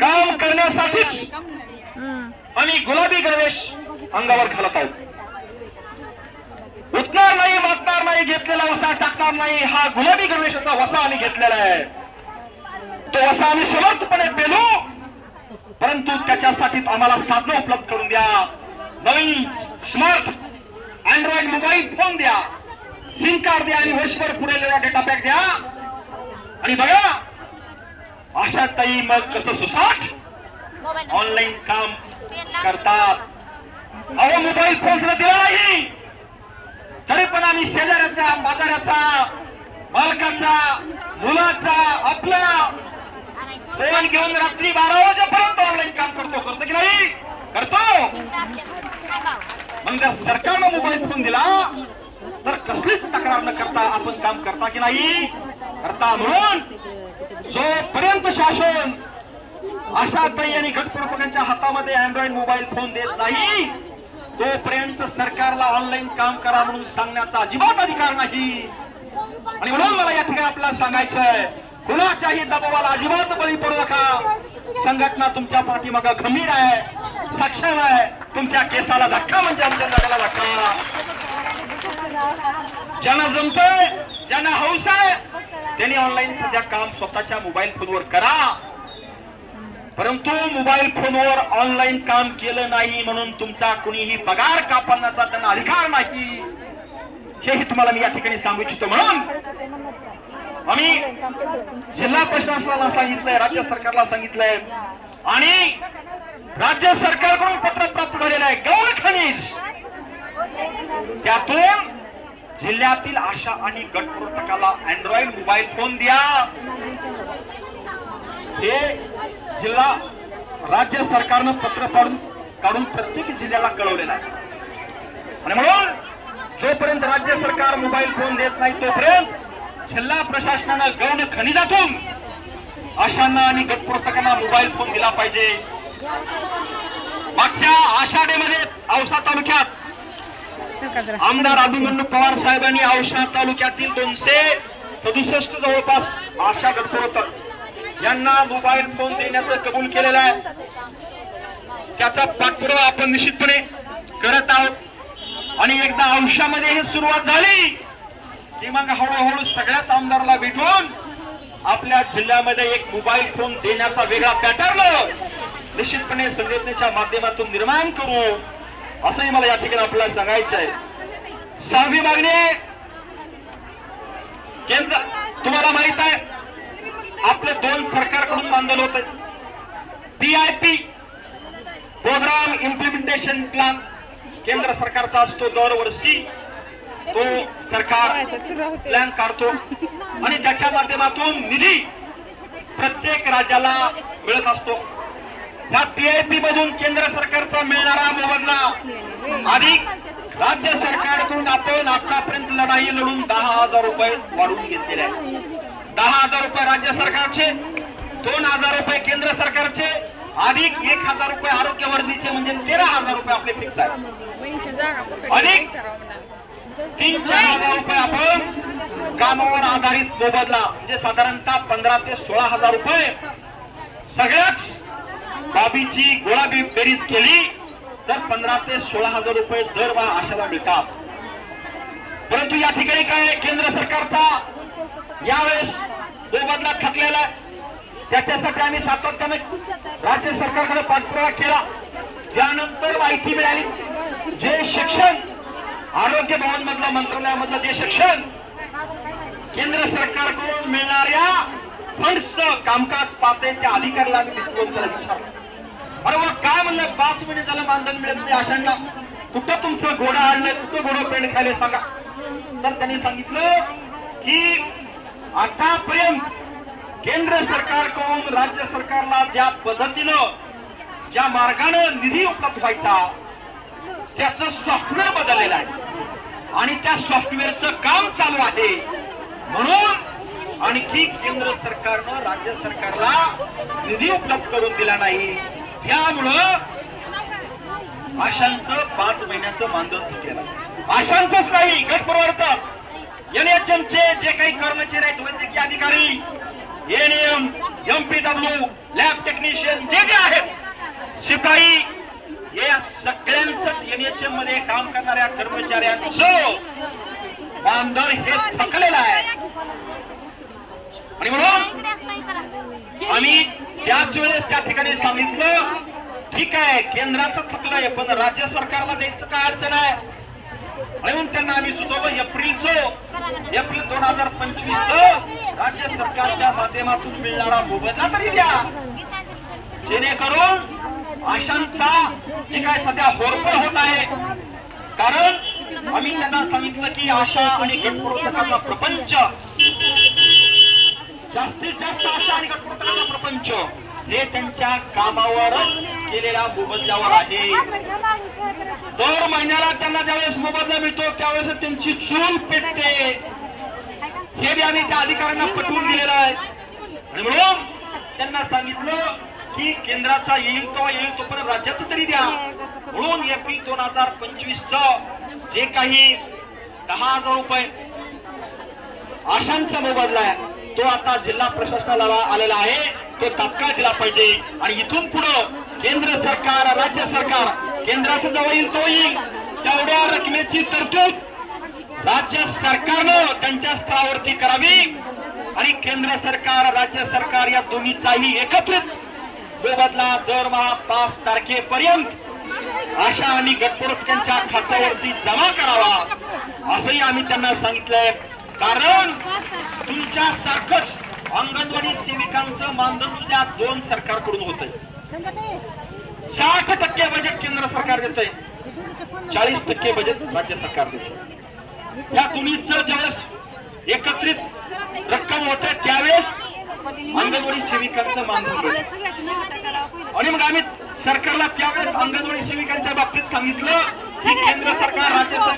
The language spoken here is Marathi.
काम करण्यासाठीच आम्ही गुलाबी गणवेश अंगावर घालत आहोत. उठणार नाही मागणार नाही घेतलेला वसा टाकणार नाही. हा गुलाबी गणवेशाचा वसा आम्ही घेतलेला आहे. तो वसा आम्ही समर्थपणे पेलो परंतु त्याच्यासाठी आम्हाला साधनं उपलब्ध करून द्या. नवीन स्मार्ट अँड्रॉइड मोबाईल फोन द्या. सिम कार्ड द्या आणि वर्षभर पुरेलेला डेटा पॅक द्या. आणि बघा अशा ताई मग कसं सुसाट? ऑनलाईन काम करतात. अहो मोबाईल फोन सुद्धा दिला नाही. तरी पण आम्ही शेजाऱ्याचा बाजाराचा मालकाचा मुलाचा आपला फोन घेऊन रात्री बारा वाजेपर्यंत ऑनलाईन काम करतो. करतो की नाही? करतो. मग जर सरकारनं मोबाईल फोन दिला तर कसलीच तक्रार न करता आपण काम करता की नाही? करता म्हणून जोपर्यंत शासन अशा ताई आणि गटप्रमुखांच्या हातामध्ये अँड्रॉइड मोबाईल फोन देत नाही तोपर्यंत सरकारला ऑनलाईन काम करा म्हणून सांगण्याचा अजिबात अधिकार नाही. आणि म्हणून मला या ठिकाणी आपल्याला सांगायचंय कुणाच्याही दबावाला अजिबात बळी पडू नका. संघटना तुमच्या पाठीमाग खंबीर आहे सक्षम आहे. तुमच्या केसाला धक्का म्हणजे आमच्या जागाला धक्का. ज्यांना जमतंय ज्यांना हौस आहे त्यांनी ऑनलाईन सध्या काम स्वतःच्या मोबाईल फोनवर करा. परंतु मोबाईल फोनवर ऑनलाईन काम केलं नाही म्हणून तुमचा कुणीही पगार कापण्याचा त्यांना अधिकार नाही. हेही तुम्हाला मी या ठिकाणी सांगू इच्छितो म्हणून. आम्ही जिल्हा प्रशासनाला सांगितलंय राज्य सरकारला सांगितलंय. आणि राज्य सरकारकडून पत्र प्राप्त झालेलं आहे. गौण खनिज. त्यातून जिल्ह्यातील आशा आणि गट अँड्रॉइड मोबाईल फोन द्या. हे जिल्हा राज्य सरकारनं पत्र पाडून काढून प्रत्येक जिल्ह्याला कळवलेलं आहे. आणि म्हणून जोपर्यंत राज्य सरकार मोबाईल फोन देत नाही तोपर्यंत जिल्हा प्रशासनानं गौण खनिजातून आशांना आणि गटप्रवर्तकांना मोबाईल फोन दिला पाहिजे. मागच्या आषाढीमध्ये औसा तालुक्यात आमदार अभिमन्यू पवार साहेबांनी औषा तालुक्यातील दोनशे सदुसष्ट जवळपास आशा गटप्रवर्तक यांना मोबाईल फोन देण्याचं कबूल केलेलं आहे. त्याचा पाठपुरावा आपण निश्चितपणे करत आहोत. आणि एकदा औषामध्ये हे सुरुवात झाली की मग हळूहळू सगळ्याच आमदारला भेटून आपल्या जिल्ह्यामध्ये एक मोबाईल फोन देण्याचा वेगळा पॅटर्न निश्चितपणे संघटनेच्या माध्यमातून निर्माण करू. असंही मला या ठिकाणी आपल्याला सांगायचं आहे. सहावी मागणी. केंद्र तुम्हाला माहीत आहे आपलं दोन सरकारकडून आंदोलन होत. पी प्रोग्राम इम्प्लिमेंटेशन प्लॅन केंद्र सरकारचा असतो दरवर्षी तो सरकार प्लॅन काढतो. आणि त्याच्या माध्यमातून निधी प्रत्येक राज्याला मिळत असतो. त्या पीआयपी मधून केंद्र सरकारचा मिळणारा मोबदला अधिक राज्य सरकारकडून आपण आतापर्यंत लढाई लढून दहा हजार रुपये वाढून घेतलेले आहेत. दहा हजार रुपये राज्य सरकारचे दोन हजार रुपये केंद्र सरकारचे अधिक एक हजार रुपये आरोग्य वर्धीचे म्हणजे तेरा हजार रुपये आपले फिक्स आहे अधिक तीन चार हजार रुपये आपण कामावर आधारित मोबदला म्हणजे साधारणतः पंधरा ते सोळा हजार रुपये सगळ्याच बाबीची गोळाबी बेरीज केली. तर पंधरा ते सोळा हजार रुपये दर वा आशाला मिळतात. परंतु या ठिकाणी काय केंद्र सरकारचा यावेळेस मोबदला थकलेला त्याच्यासाठी आम्ही सातत्याने राज्य सरकारकडे पाठपुरावा केला. त्यानंतर माहिती मिळाली. जे शिक्षण आरोग्य भवन मधलं मंत्रालयामधलं जे शिक्षण केंद्र सरकारकडून मिळणाऱ्या फंड्सचं कामकाज पाहते त्या अधिकाऱ्याला आम्ही विचारलं काय म्हणलं पाच मिनिट झालं मानधन मिळत नाही आशांना. कुठं तुमचं घोडा आणलंय कुठं घोडं पेंड खायला सांगा. तर त्यांनी सांगितलं की आतापर्यंत केंद्र सरकारकडून राज्य सरकारला ज्या पद्धतीनं ज्या मार्गानं निधी उपलब्ध व्हायचा त्याचं सॉफ्टवेअर बदललेलं आहे. आणि त्या सॉफ्टवेअरचं काम चालू आहे. म्हणून आणखी केंद्र सरकारनं राज्य सरकारला निधी उपलब्ध करून दिला नाही. त्यामुळं आशांचं पाच महिन्याचं मानधन केलं. आशांचंच नाही गट प्रवर्तक एनएचएमचे जे काही कर्मचारी आहेत वैद्यकीय अधिकारी एनएम एमपीडब्ल्यू लॅब टेक्निशियन जे जे आहेत शिपाई या सगळ्यांच एनएचएममध्ये काम करणाऱ्या कर्मचाऱ्यांचं मानधन हे थकलेलं आहे. आणि म्हणून आम्ही त्याच वेळेस त्या ठिकाणी सांगितलं ठीक आहे केंद्राचं थकलंय पण राज्य सरकारला द्यायचं काय अडचण आहे? आणि म्हणून त्यांना आम्ही सुचवलं एप्रिलचं एप्रिल दोन हजार पंचवीस राज्य सरकारच्या माध्यमातून मिळणारा मोबदला तरी द्या. जेणेकरून आशांचा जे काय सध्या होरपळ होत आहे कारण आम्ही त्यांना सांगितलं की आशा आणि गटपुरस्काराचा प्रपंच जास्तीत जास्त अशा आणि गटपुरस्काराचा प्रपंच. हे त्यांच्या कामावर केलेला मोबदल्यावर आहे. दर महिन्याला त्यांना ज्यावेळेस मोबदला मिळतो त्यावेळेस त्यांची चूल पेटते. हे बी आम्ही त्या अधिकाऱ्यांना पटवून दिलेलं आहे. आणि म्हणून त्यांना सांगितलं की केंद्राचा येईल तेव्हा येईल तोपर्यंत राज्याचं तरी द्या. म्हणून एप्रिल दोन हजार पंचवीस जे काही दहा हजार रुपये आशांचा मोबदला आहे. तो आता जिल्हा प्रशासनाला आलेला आहे. तो तात्काळ दिला पाहिजे. आणि इथून पुढं केंद्र सरकार राज्य सरकार केंद्राचं जवळ येईल तो येईल. तेवढ्या रकमेची तरतूद राज्य सरकारनं त्यांच्या स्तरावरती करावी. आणि केंद्र सरकार राज्य सरकार या दोन्हीचाही एकत्रित मोबदला दरमहा पाच तारखेपर्यंत आशा आणि गटपुरस्कारांच्या खात्यावरती जमा करावा. असंही आम्ही त्यांना सांगितलंय. कारण तुमच्या सारखंच अंगणवाडी सेविकांचं मानधन सुद्धा दोन सरकारकडून होत साठ टक्के बजेट केंद्र सरकार देत चाळीस टक्के बजेट राज्य सरकार देत या दोन्हीचं ज्यावेळेस एकत्रित रक्कम होते त्यावेळेस अंगणवाडी सेविकांचं मानधन आणि मग आम्ही सरकारला त्यावेळेस अंगणवाडी सेविकांच्या बाबतीत सांगितलं की केंद्र सरकार राज्य सरकार